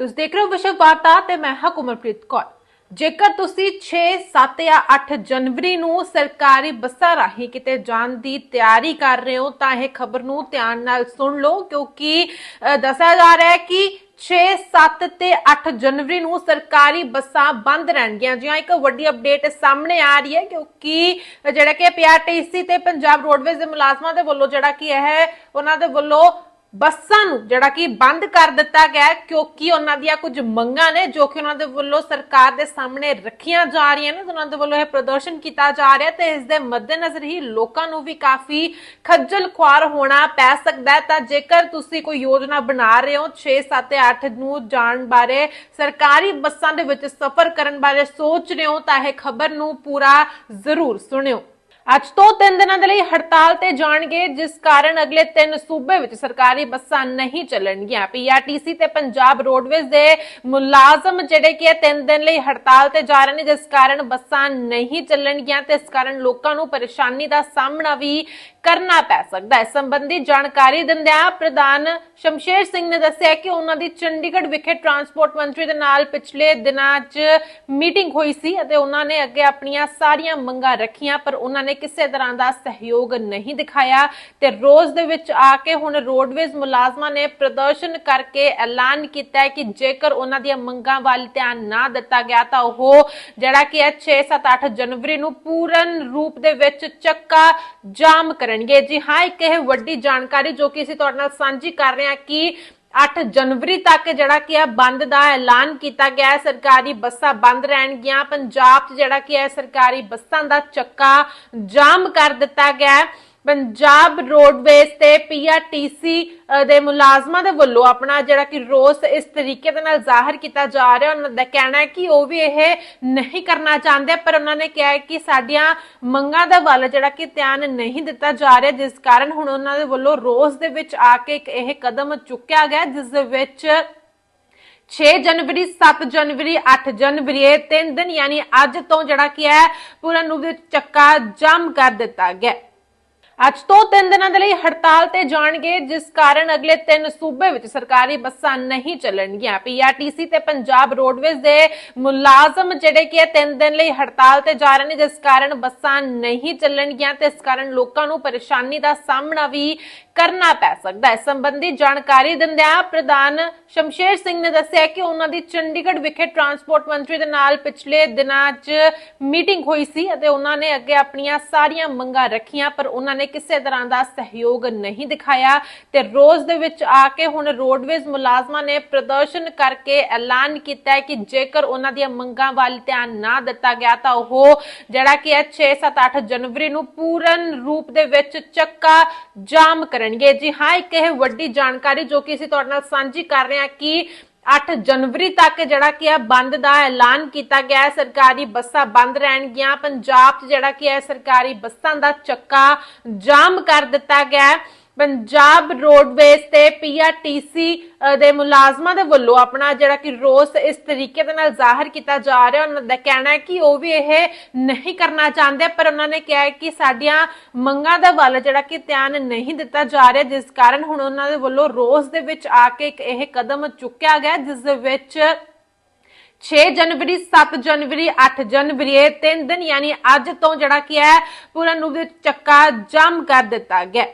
ਤੁਸੀਂ ਦੇਖ ਰਹੇ ਹੋ ਵਿਸ਼ਵ ਵਾਰਤਾ ਤੇ ਮੈਂ ਹਾਂ ਕੁਮਰਪ੍ਰੀਤ ਕੌਰ। ਜੇਕਰ ਤੁਸੀਂ 6 7 ਜਾਂ 8 ਜਨਵਰੀ ਨੂੰ ਸਰਕਾਰੀ ਬੱਸਾਂ ਰਾਹੀਂ ਕਿਤੇ ਜਾਣ ਦੀ ਤਿਆਰੀ ਕਰ ਰਹੇ ਹੋ, ਤਾਂ ਇਹ ਖਬਰ ਨੂੰ ਧਿਆਨ ਨਾਲ ਸੁਣ ਲਓ, ਕਿਉਂਕਿ ਦੱਸਿਆ ਜਾ ਰਿਹਾ ਹੈ ਕਿ 6 7 ਤੇ 8 ਜਨਵਰੀ ਨੂੰ ਸਰਕਾਰੀ ਬੱਸਾਂ ਬੰਦ ਰਹਿਣਗੀਆਂ। ਜਿਹਾ ਇੱਕ ਵੱਡੀ ਅਪਡੇਟ ਸਾਹਮਣੇ ਆ ਰਹੀ ਹੈ, ਕਿਉਂਕਿ ਜਿਹੜਾ ਕਿ ਪੀਆਰਟੀਸੀ ਤੇ ਪੰਜਾਬ ਰੋਡਵੇਜ਼ ਦੇ ਮੁਲਾਜ਼ਮਾਂ ਦੇ ਵੱਲੋਂ ਜਿਹੜਾ ਕਿ ਇਹ ਉਹਨਾਂ ਦੇ ਵੱਲੋਂ ਬੱਸਾਂ ਨੂੰ, ਜਿਹੜਾ ਕਿ ਬੰਦ ਕਰ ਦਿੱਤਾ ਗਿਆ ਕਿਉਂਕਿ ਉਹਨਾਂ ਦੀਆਂ ਕੁਝ ਮੰਗਾਂ ਨੇ, ਜੋ ਕਿ ਉਹਨਾਂ ਦੇ ਵੱਲੋਂ ਸਰਕਾਰ ਦੇ ਸਾਹਮਣੇ ਰੱਖੀਆਂ ਜਾ ਰਹੀਆਂ ਨੇ, ਤੇ ਉਹਨਾਂ ਦੇ ਵੱਲੋਂ ਇਹ ਪ੍ਰਦਰਸ਼ਨ ਕੀਤਾ ਜਾ ਰਿਹਾ ਤੇ ਇਸ ਦੇ ਮੱਦੇਨਜ਼ਰ ਹੀ ਲੋਕਾਂ ਨੂੰ ਵੀ ਕਾਫੀ ਖੱਜਲ ਖੁਆਰ ਹੋਣਾ ਪੈ ਸਕਦਾ ਹੈ। ਤਾਂ ਜੇਕਰ ਤੁਸੀਂ ਕੋਈ ਯੋਜਨਾ ਬਣਾ ਰਹੇ ਹੋ 6 7 ਤੇ 8 ਨੂੰ ਜਾਣ ਬਾਰੇ, ਸਰਕਾਰੀ ਬੱਸਾਂ ਦੇ ਵਿੱਚ ਸਫ਼ਰ ਕਰਨ ਬਾਰੇ ਸੋਚ ਰਹੇ ਹੋ, ਤਾਂ ਇਹ ਖਬਰ ਨੂੰ ਪੂਰਾ ਜ਼ਰੂਰ ਸੁਣਿਓ। ਅੱਜ ਤੋਂ 3 ਦਿਨਾਂ ਦੇ ਲਈ ਹੜਤਾਲ ਤੇ ਜਾਣਗੇ, ਜਿਸ ਕਾਰਨ ਅਗਲੇ 3 ਸੂਬੇ ਵਿੱਚ ਸਰਕਾਰੀ ਬੱਸਾਂ ਨਹੀਂ ਚੱਲਣਗੀਆਂ। ਪੀਆਰਟੀਸੀ ਤੇ ਪੰਜਾਬ ਰੋਡਵੇਜ਼ ਦੇ ਮੁਲਾਜ਼ਮ ਜਿਹੜੇ ਕਿ 3 ਦਿਨ ਲਈ ਹੜਤਾਲ ਤੇ ਜਾ ਰਹੇ ਨੇ, ਜਿਸ ਕਾਰਨ ਬੱਸਾਂ ਨਹੀਂ ਚੱਲਣਗੀਆਂ ਤੇ ਇਸ ਕਾਰਨ ਲੋਕਾਂ ਨੂੰ ਪਰੇਸ਼ਾਨੀ ਦਾ ਸਾਹਮਣਾ ਵੀ ਕਰਨਾ ਪੈ ਸਕਦਾ ਹੈ। ਇਸ ਸੰਬੰਧੀ ਜਾਣਕਾਰੀ ਦਿੰਦਿਆਂ ਪ੍ਰਧਾਨ ਸ਼ਮਸ਼ੇਰ ਸਿੰਘ ਨੇ ਦੱਸਿਆ ਕਿ ਉਹਨਾਂ ਦੀ ਚੰਡੀਗੜ੍ਹ ਵਿਖੇ ਟਰਾਂਸਪੋਰਟ ਮੰਤਰੀ ਦੇ ਨਾਲ ਪਿਛਲੇ ਦਿਨਾਂ 'ਚ ਮੀਟਿੰਗ ਹੋਈ ਸੀ ਅਤੇ ਉਹਨਾਂ ਨੇ ਅੱਗੇ ਆਪਣੀਆਂ ਸਾਰੀਆਂ ਮੰਗਾਂ ਰੱਖੀਆਂ, ਪਰ ਉਹਨਾਂ ਨੇ ਕਿਸੇ ਤਰ੍ਹਾਂ ਦਾ ਸਹਿਯੋਗ ਨਹੀਂ ਦਿਖਾਇਆ ਤੇ ਰੋਜ਼ ਦੇ ਵਿੱਚ ਆ ਕੇ ਹੁਣ ਰੋਡਵੇਜ਼ ਮੁਲਾਜ਼ਮਾਂ ਨੇ ਪ੍ਰਦਰਸ਼ਨ ਕਰਕੇ ਐਲਾਨ ਕੀਤਾ ਹੈ ਕਿ ਜੇਕਰ ਉਹਨਾਂ ਦੀਆਂ ਮੰਗਾਂ ਵੱਲ ਧਿਆਨ ਨਾ ਦਿੱਤਾ ਗਿਆ ਤਾਂ ਉਹ ਜਿਹੜਾ ਕਿ ਹੈ 6 7 8 ਜਨਵਰੀ ਨੂੰ ਪੂਰਨ ਰੂਪ ਦੇ ਵਿੱਚ ਚੱਕਾ ਜਾਮ ਕਰਨਗੇ। ਜੀ ਹਾਂ, ਇੱਕ ਇਹ ਵੱਡੀ ਜਾਣਕਾਰੀ ਜੋ ਕਿ ਅਸੀਂ ਤੁਹਾਡੇ ਨਾਲ ਸਾਂਝੀ ਕਰ ਰਹੇ ਹਾਂ ਕਿ 8 ਜਨਵਰੀ ਤੱਕ ਜਿਹੜਾ ਕਿ ਹੈ ਬੰਦ ਦਾ ਐਲਾਨ ਕੀਤਾ ਗਿਆ ਹੈ, ਸਰਕਾਰੀ ਬੱਸਾਂ ਬੰਦ ਰਹਿਣਗੀਆਂ। ਪੰਜਾਬ 'ਚ ਜਿਹੜਾ ਕਿ ਹੈ ਸਰਕਾਰੀ ਬੱਸਾਂ ਦਾ ਚੱਕਾ ਜਾਮ ਕਰ ਦਿੱਤਾ ਗਿਆ ਹੈ। ਪੰਜਾਬ ਰੋਡਵੇਜ਼ ਤੇ ਪੀਆਰਟੀਸੀ ਦੇ ਮੁਲਾਜ਼ਮਾਂ ਦੇ ਵੱਲੋਂ ਆਪਣਾ ਜਿਹੜਾ ਕਿ ਰੋਸ ਇਸ ਤਰੀਕੇ ਦੇ ਨਾਲ ਜ਼ਾਹਰ ਕੀਤਾ ਜਾ ਰਿਹਾ, ਉਹਨਾਂ ਦਾ ਕਹਿਣਾ ਹੈ ਕਿ ਉਹ ਵੀ ਇਹ ਨਹੀਂ ਕਰਨਾ ਚਾਹੁੰਦੇ, ਪਰ ਉਹਨਾਂ ਨੇ ਕਿਹਾ ਕਿ ਸਾਡੀਆਂ ਮੰਗਾਂ ਦਾ ਵੱਲ ਜਿਹੜਾ ਕਿ ਧਿਆਨ ਨਹੀਂ ਦਿੱਤਾ ਜਾ ਰਿਹਾ, ਜਿਸ ਕਾਰਨ ਹੁਣ ਉਹਨਾਂ ਦੇ ਵੱਲੋਂ ਰੋਸ ਦੇ ਵਿੱਚ ਆ ਕੇ ਇੱਕ ਇਹ ਕਦਮ ਚੁੱਕਿਆ ਗਿਆ, ਜਿਸ ਦੇ ਵਿੱਚ 6 ਜਨਵਰੀ 7 ਜਨਵਰੀ 8 ਜਨਵਰੀ, ਇਹ ਤਿੰਨ ਦਿਨ ਯਾਨੀ ਅੱਜ ਤੋਂ ਜਿਹੜਾ ਕੀ ਹੈ ਪੂਰਨ ਰੂਪ ਚੱਕਾ ਜਾਮ ਕਰ ਦਿੱਤਾ ਗਿਆ। ਅੱਜ ਤੋਂ 3 ਦਿਨਾਂ ਦੇ ਲਈ ਹੜਤਾਲ ਤੇ ਜਾਣਗੇ, ਜਿਸ ਕਾਰਨ ਅਗਲੇ 3 ਸੂਬੇ ਵਿੱਚ ਸਰਕਾਰੀ ਬੱਸਾਂ ਨਹੀਂ ਚੱਲਣਗੀਆਂ। ਪੀਆਰਟੀਸੀ ਤੇ ਪੰਜਾਬ ਰੋਡਵੇਜ਼ ਦੇ ਮੁਲਾਜ਼ਮ ਜਿਹੜੇ ਕਿ 3 ਦਿਨ ਲਈ ਹੜਤਾਲ ਤੇ ਜਾ ਰਹੇ ਨੇ, ਜਿਸ ਕਾਰਨ ਬੱਸਾਂ ਨਹੀਂ ਚੱਲਣਗੀਆਂ ਤੇ ਇਸ ਕਾਰਨ ਲੋਕਾਂ ਨੂੰ ਪਰੇਸ਼ਾਨੀ ਦਾ ਸਾਹਮਣਾ ਵੀ ਕਰਨਾ ਪੈ ਸਕਦਾ ਹੈ। ਇਸ ਸੰਬੰਧੀ ਜਾਣਕਾਰੀ ਦਿੰਦਿਆਂ ਪ੍ਰਧਾਨ ਸ਼ਮਸ਼ੇਰ ਸਿੰਘ ਨੇ ਦੱਸਿਆ ਕਿ ਉਹਨਾਂ ਦੀ ਚੰਡੀਗੜ੍ਹ ਵਿਖੇ ਟਰਾਂਸਪੋਰਟ ਮੰਤਰੀ ਦੇ ਨਾਲ ਪਿਛਲੇ ਦਿਨਾਂ 'ਚ ਮੀਟਿੰਗ ਹੋਈ ਸੀ ਅਤੇ ਉਹਨਾਂ ਨੇ ਅੱਗੇ ਆਪਣੀਆਂ ਸਾਰੀਆਂ ਮੰਗਾਂ ਰੱਖੀਆਂ, ਪਰ ਉਹਨਾਂ ਨੇ ਕਿਸੇ ਤਰ੍ਹਾਂ ਦਾ ਸਹਿਯੋਗ ਨਹੀਂ ਦਿਖਾਇਆ ਤੇ ਰੋਜ਼ ਦੇ ਵਿੱਚ ਆ ਕੇ ਹੁਣ ਰੋਡਵੇਜ਼ ਮੁਲਾਜ਼ਮਾਂ ਨੇ ਪ੍ਰਦਰਸ਼ਨ ਕਰਕੇ ਐਲਾਨ ਕੀਤਾ ਹੈ ਕਿ ਜੇਕਰ ਉਹਨਾਂ ਦੀਆਂ ਮੰਗਾਂ ਵੱਲ ਧਿਆਨ ਨਾ ਦਿੱਤਾ ਗਿਆ ਤਾਂ ਉਹ ਜਿਹੜਾ ਕਿ ਹੈ 6 7 8 ਜਨਵਰੀ ਨੂੰ ਪੂਰਨ ਰੂਪ ਦੇ ਵਿੱਚ ਚੱਕਾ ਜਾਮ ਕਰਨਗੇ। ਜੀ ਹਾਂ, ਇੱਕ ਇਹ ਵੱਡੀ ਜਾਣਕਾਰੀ ਜੋ ਕਿ ਅਸੀਂ ਤੁਹਾਡੇ ਨਾਲ ਸਾਂਝੀ ਕਰ ਰਹੇ ਹਾਂ ਕਿ 8 ਜਨਵਰੀ ਤੱਕ ਜਿਹੜਾ ਕਿ ਹੈ ਬੰਦ ਦਾ ਐਲਾਨ ਕੀਤਾ ਗਿਆ ਹੈ। ਸਰਕਾਰੀ ਬੱਸਾਂ ਬੰਦ ਰਹਿਣਗੀਆਂ। ਪੰਜਾਬ 'ਚ ਜਿਹੜਾ ਕਿ ਹੈ ਸਰਕਾਰੀ ਬੱਸਾਂ ਦਾ ਚੱਕਾ ਜਾਮ ਕਰ ਦਿੱਤਾ ਗਿਆ ਹੈ। ਪੰਜਾਬ ਰੋਡਵੇਜ਼ ਤੇ ਪੀਆਰਟੀਸੀ ਦੇ ਮੁਲਾਜ਼ਮਾਂ ਦੇ ਵੱਲੋਂ ਆਪਣਾ ਜਿਹੜਾ ਕਿ ਰੋਸ ਇਸ ਤਰੀਕੇ ਦੇ ਨਾਲ ਜ਼ਾਹਰ ਕੀਤਾ ਜਾ ਰਿਹਾ, ਉਹਨਾਂ ਦਾ ਕਹਿਣਾ ਹੈ ਕਿ ਉਹ ਵੀ ਇਹ ਨਹੀਂ ਕਰਨਾ ਚਾਹੁੰਦੇ, ਪਰ ਉਹਨਾਂ ਨੇ ਕਿਹਾ ਕਿ ਸਾਡੀਆਂ ਮੰਗਾਂ ਦਾ ਵੱਲ ਜਿਹੜਾ ਕਿ ਧਿਆਨ ਨਹੀਂ ਦਿੱਤਾ ਜਾ ਰਿਹਾ, ਜਿਸ ਕਾਰਨ ਹੁਣ ਉਹਨਾਂ ਦੇ ਵੱਲੋਂ ਰੋਸ ਦੇ ਵਿੱਚ ਆ ਕੇ ਇੱਕ ਇਹ ਕਦਮ ਚੁੱਕਿਆ ਗਿਆ, ਜਿਸ ਦੇ ਵਿੱਚ 6 ਜਨਵਰੀ 7 ਜਨਵਰੀ 8 ਜਨਵਰੀ, ਇਹ ਤਿੰਨ ਦਿਨ ਯਾਨੀ ਅੱਜ ਤੋਂ ਜਿਹੜਾ ਕੀ ਹੈ ਪੂਰਨ ਰੂਪ ਚੱਕਾ ਜਮ ਕਰ ਦਿੱਤਾ ਗਿਆ।